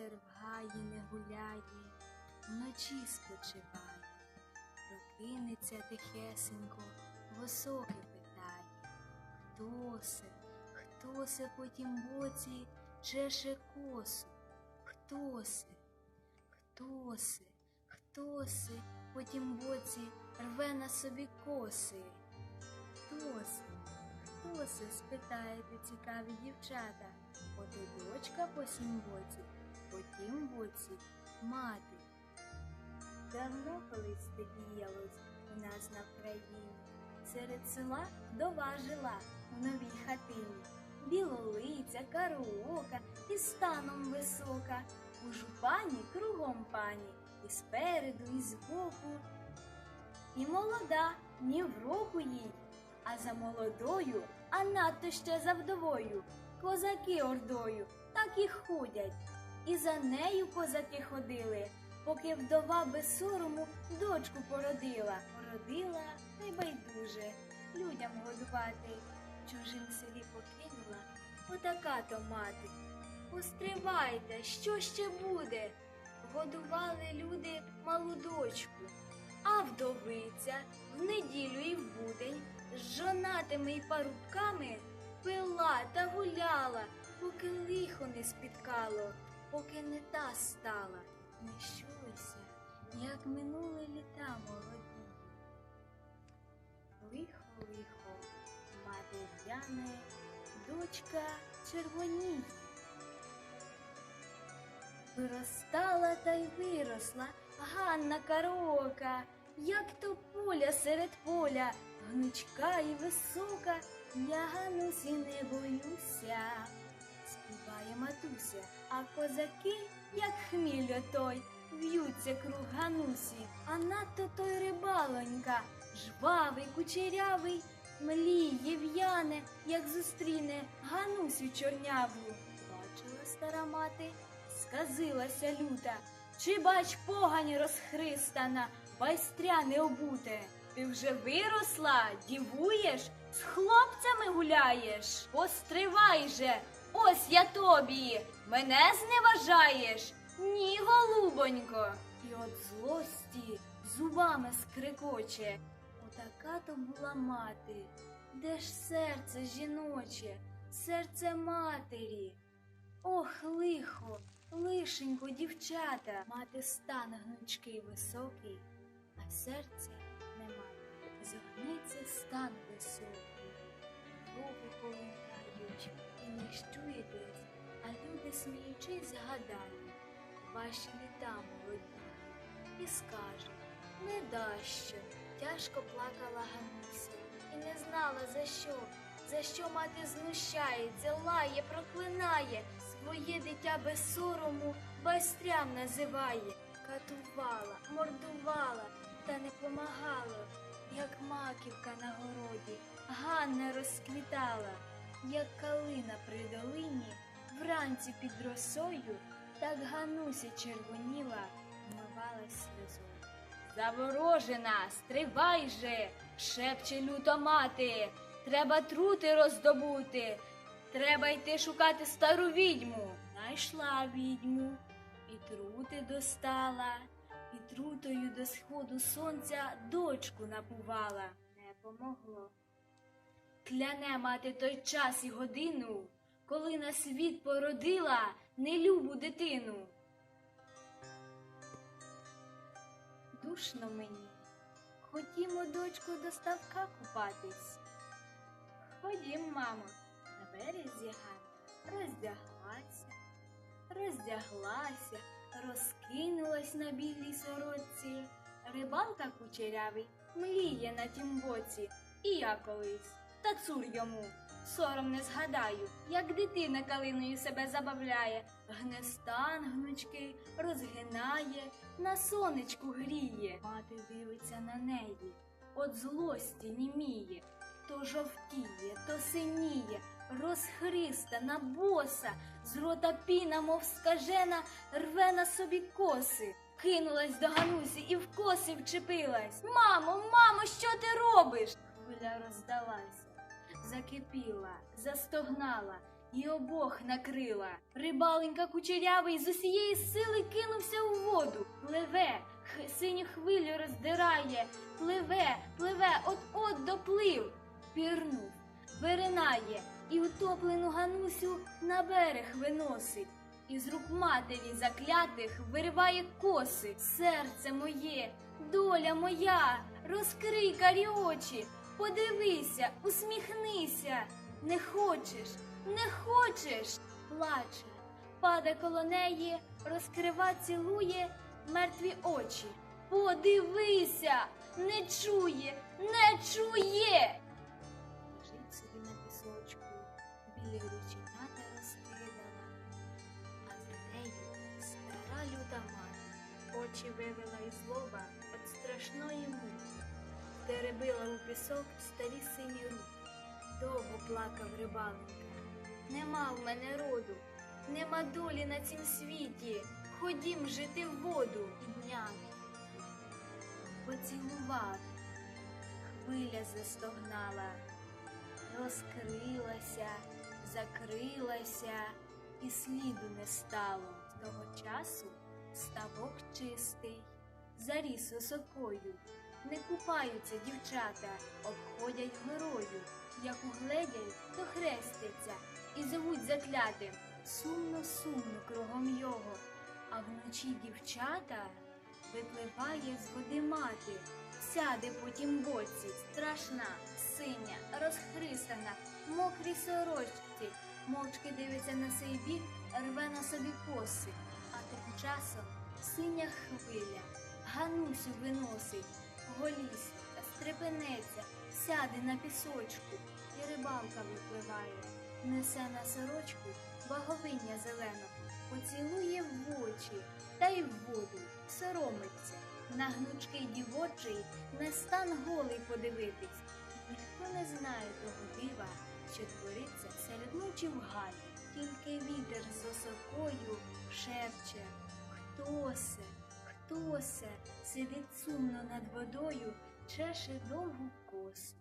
Вітер не гуляє, вночі спочиває, прокинеться тихесенько, високе питає. Хто се, хто се по тім боці чеше косу? Хто се, хто се, хто се по тім боці рве на собі коси? Хто се, хто се, спитаєте цікаві дівчата. От і дочка по сім боці, по тім боці мати. Давно колись це діялось у нас на Вкраїні. Серед села вдова жила в новій хатині. Білолиця, кароока і станом висока. У жупані кругом пані, і спереду, і збоку. І молода, ні в року їй, а за молодою, а надто ще за вдовою. Козаки ордою так і ходять. І за нею козаки ходили, поки вдова без сорому дочку породила. Породила та й байдуже людям годувати. Чужим селі покинула отака то мати. Постривайте, що ще буде? Годували люди малу дочку, а вдовиця в неділю і в будень з жонатими й парубками пила та гуляла, поки лихо не спіткало, поки не та стала. Не щулися, як минули літа молоді. Лихо, лихо, мати в'яне, дочка червоніє. Виростала та й виросла Ганна Карока, як то поля серед поля, гнучка і висока, я Ганусі не боюся. Співає а козаки, як хміль той, в'ються круг Ганусі, а надто той рибалонька, жвавий, кучерявий, мліє в'яне, як зустріне Ганусю чорняву. Бачила стара мати, сказилася люта, чи бач погань розхристана, байстря не обуте. Ти вже виросла, дівуєш, з хлопцями гуляєш. Постривай же, ось я тобі, мене зневажаєш. Ні, голубонько. І от злості зубами скрикоче. Отака то була мати. Де ж серце жіноче, серце матері? Ох, лихо, лишенько, дівчата, мати стан гнучкий високий, а серця нема. Зогниться стан високий, щуєтесь, а люди сміючись згадають ваші літа молоді, і скаже, не дащо. Тяжко плакала Гануся і не знала за що, за що мати знущається, лає, проклинає, своє дитя без сорому байстрям називає, катувала, мордувала, та не помагало, як маківка на городі, Ганна розквітала, як калина при долині, вранці під росою, так Гануся червоніла, вмивалась сльозою. Заворожена, стривай же, шепче люто мати. Треба трути роздобути. Треба йти шукати стару відьму. Найшла відьму, і трути достала, і трутою до сходу сонця дочку напувала. Не помогло. Кляне мати той час і годину, коли на світ породила нелюбу дитину. Душно мені. Ходімо, дочко, до ставка купатись. Ходім, мамо, на березі Ганна роздяглася, роздяглася, розкинулась на білій сорочці. Рибалка кучерявий мліє на тім боці, і я колись, та цур йому. Сором не згадаю, як дитина калиною себе забавляє, гне стан гнучки, розгинає, на сонечку гріє. Мати дивиться на неї, от злості німіє, то жовтіє, то синіє, розхристана, боса, з рота піна, мов скажена, рве на собі коси. Кинулась до Ганусі і в коси вчепилась. Мамо, мамо, що ти робиш? Хвиля роздалася, закипіла, застогнала і обох накрила. Рибаленька кучерявий з усієї сили кинувся у воду. Пливе, х- синю хвилю роздирає, пливе, пливе, от-от доплив. Пірнув, виринає і утоплену Ганусю на берег виносить. Із рук матері заклятих вириває коси. Серце моє, доля моя, розкрий карі очі, подивися, усміхнися. Не хочеш, не хочеш, плаче, паде коло неї, розкрива, цілує мертві очі. Подивися, не чує, не чує. Лежить собі на пісочку, білі рученята розкидала, а за нею стара люта мати, очі вивела із лоба від страшної муки, теребила у пісок старі сині руки. Довго плакав рибаленька. Нема в мене роду, нема долі на цім світі. Ходім жити в воду, підняв. Поцілував, хвиля застогнала, розкрилася, закрилася, і сліду не стало. Того часу ставок чистий, заріс осокою. Не купаються дівчата, обходять горою. Як угледять, то хрестяться і зовуть заклятим. Сумно, сумно кругом його. А вночі дівчата випливає з води мати, сяде потім боці, страшна, синя, розхрисана, в мокрій сорочці, мовчки дивиться на сей бік, рве на собі коси, а тим часом синя хвиля, Ганусю виносить, голість, стрепенеться, сяде на пісочку, і рибалка випливає, несе на сорочку баговиння зеленого, поцілує в очі та й в воду, соромиться. На гнучкий дівочий не стан голий подивитись. Ніхто не знає того дива, що твориться серед ночі в галі. Тільки вітер з осокою шепче, хто се, хто се, сидить сумно над водою, чеше довгу косу.